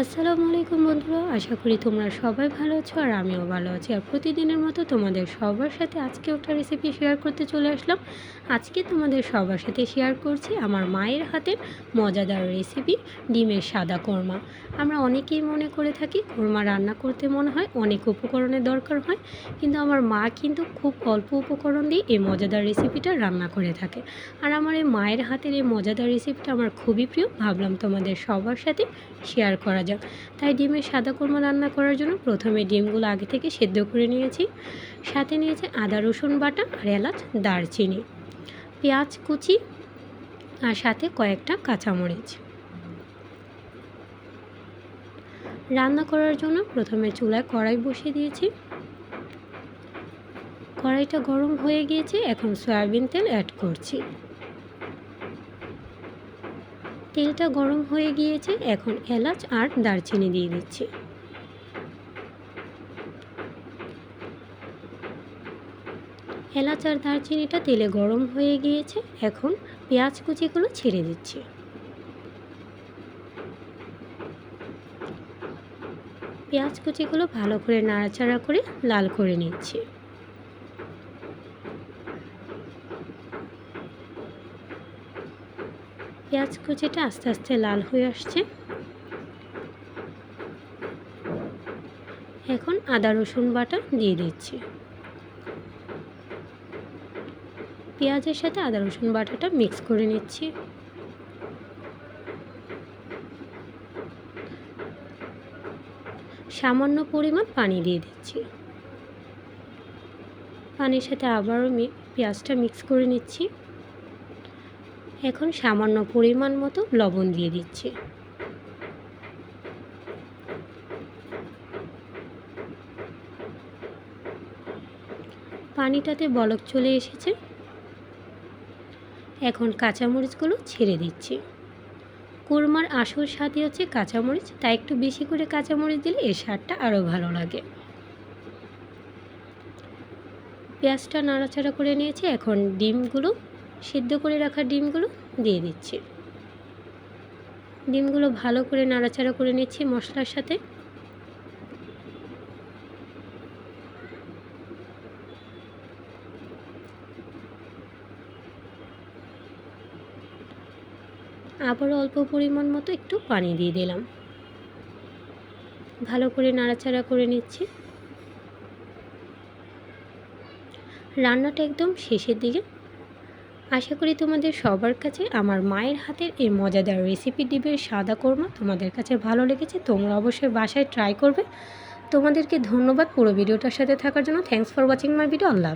আসসালামু আলাইকুম বন্ধুরা, আশা করি তোমরা সবাই ভালো আছো আর আমিও ভালো আছি। আর প্রতিদিনের মতো তোমাদের সবার সাথে আজকে একটা রেসিপি শেয়ার করতে চলে আসলাম। আজকে তোমাদের সবার সাথে শেয়ার করছি আমার মায়ের হাতের মজাদার রেসিপি ডিমের সাদা কোরমা। আমরা অনেকেই মনে করে থাকি কোরমা রান্না করতে মনে হয়, অনেক উপকরণের দরকার হয়, কিন্তু আমার মা কিন্তু খুব অল্প উপকরণ দিয়ে এই মজাদার রেসিপিটা রান্না করে থাকে। আর আমার এই মায়ের হাতের এই মজাদার রেসিপিটা আমার খুবই প্রিয়, ভাবলাম তোমাদের সবার সাথে শেয়ার করা যাক তাই ডিমের সাদা কোরমা রান্না করার জন্য প্রথমে ডিমগুলো আগে থেকে সেদ্ধ করে নিয়েছি। সাথে নিয়েছি আদা, রসুন বাটা আর এলাচ, দারচিনি, পেঁয়াজ কুচি আর সাথে কয়েকটা কাঁচামরিচ। রান্না করার জন্য প্রথমে চুলায় কড়াই বসিয়ে দিয়েছি। কড়াইটা গরম হয়ে গিয়েছে, এখন সয়াবিন তেল অ্যাড করছি। তেলটা গরম হয়ে গিয়েছে, এখন এলাচ আর দারচিনি দিয়ে দিচ্ছি। এলাচ আর দারচিনিটা তেলে গরম হয়ে গিয়েছে, এখন পেঁয়াজ কুচিগুলো ছেড়ে দিচ্ছি। পেঁয়াজ কুচিগুলো ভালো করে নাড়াচাড়া করে লাল করে নিচ্ছি। পেঁয়াজ কুচিটা আস্তে আস্তে লাল হয়ে আসছে। এখন আদা, রসুন বাটা দিয়ে দিচ্ছি। পেঁয়াজের সাথে আদা, রসুন বাটাটা মিক্স করে নিচ্ছি। সামান্য পরিমাণ পানি দিয়ে দিচ্ছি। পানির সাথে আবারও পেঁয়াজটা মিক্স করে নিচ্ছি। এখন সামান্য পরিমাণ মতো লবণ দিয়ে দিচ্ছি। পানিটাতে বলক চলে এসেছে। এখন কাঁচামরিচগুলো ছেড়ে দিচ্ছি। কোরমার আসল স্বাদই হচ্ছে কাঁচামরিচ, তাই একটু বেশি করে কাঁচামরিচ দিলে এর স্বাদটা আরও ভালো লাগে। পেঁয়াজটা নাড়াচাড়া করে নিয়েছি, এখন ডিমগুলো সিদ্ধ করে রাখা ডিমগুলো দিয়ে দিচ্ছি। ডিমগুলো ভালো করে নাড়াচাড়া করে নিচ্ছি মশলার সাথে। আবারও অল্প পরিমাণ মতো একটু পানি দিয়ে দিলাম। ভালো করে নাড়াচাড়া করে নিচ্ছি। রান্নাটা একদম শেষের দিকে আশা করি তোমাদের সবার কাছে আমার মায়ের হাতের এই মজাদার রেসিপি ডিবের সাদা কোরমা তোমাদের কাছে ভালো লেগেছে, তোমরা অবশ্যই বাসায় ট্রাই করবে। তোমাদেরকে ধন্যবাদ পুরো ভিডিওটার সাথে থাকার জন্য। Thanks for watching my video Allah